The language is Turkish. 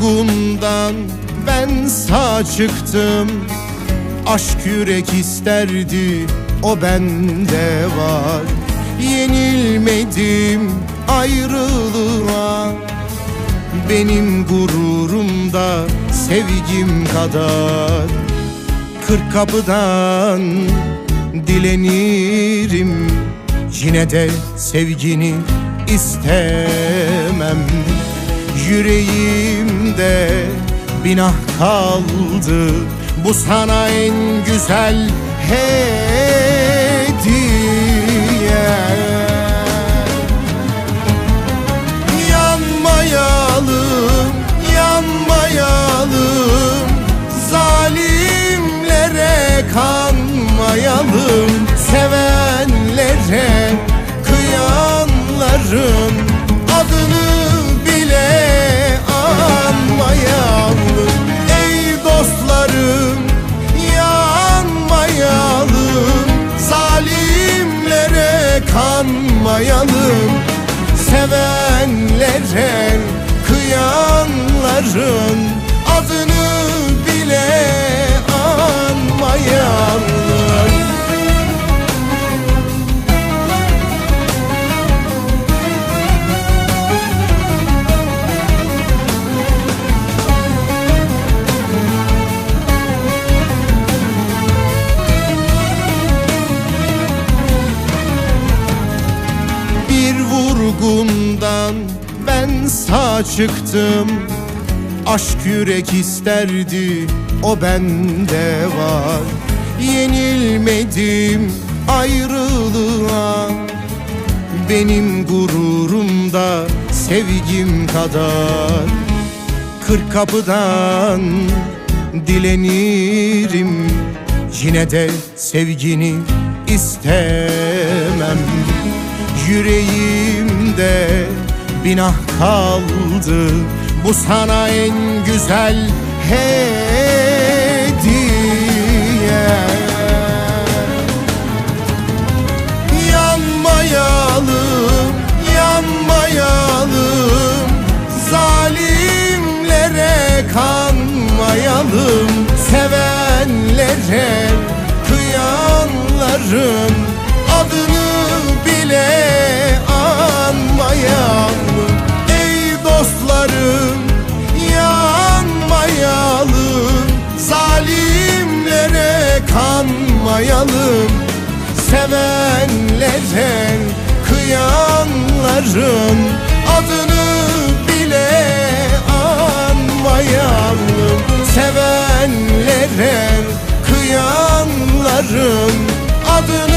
vurgundan ben sağ çıktım. Aşk yürek isterdi o bende var. Yenilmedim ayrılığa. Benim gururumda sevgim kadar. Kırk kapıdan dilenirim. Yine de sevgini istemem Yüreğimde binah kaldı. Bu sana en güzel hediye. Yanmayalım, yanmayalım. Zalimlere kanmayalım. Sevenlere kıyanların kanmayalım Sevenlere kıyanların vurgundan ben sağ çıktım. Aşk yürek isterdi o bende var. Yenilmedim ayrılığa. Benim gururumda sevgim kadar. Kırk kapıdan dilenirim Yine de sevgini istemem Yüreğimde binah kaldı. Bu sana en güzel hediye. Yanmayalım, yanmayalım. Zalimlere kanmayalım. Sevenlere kıyanların Adını kanmayalım Sevenlere kıyanların Adını bile anmayalım. Sevenlere kıyanların Adını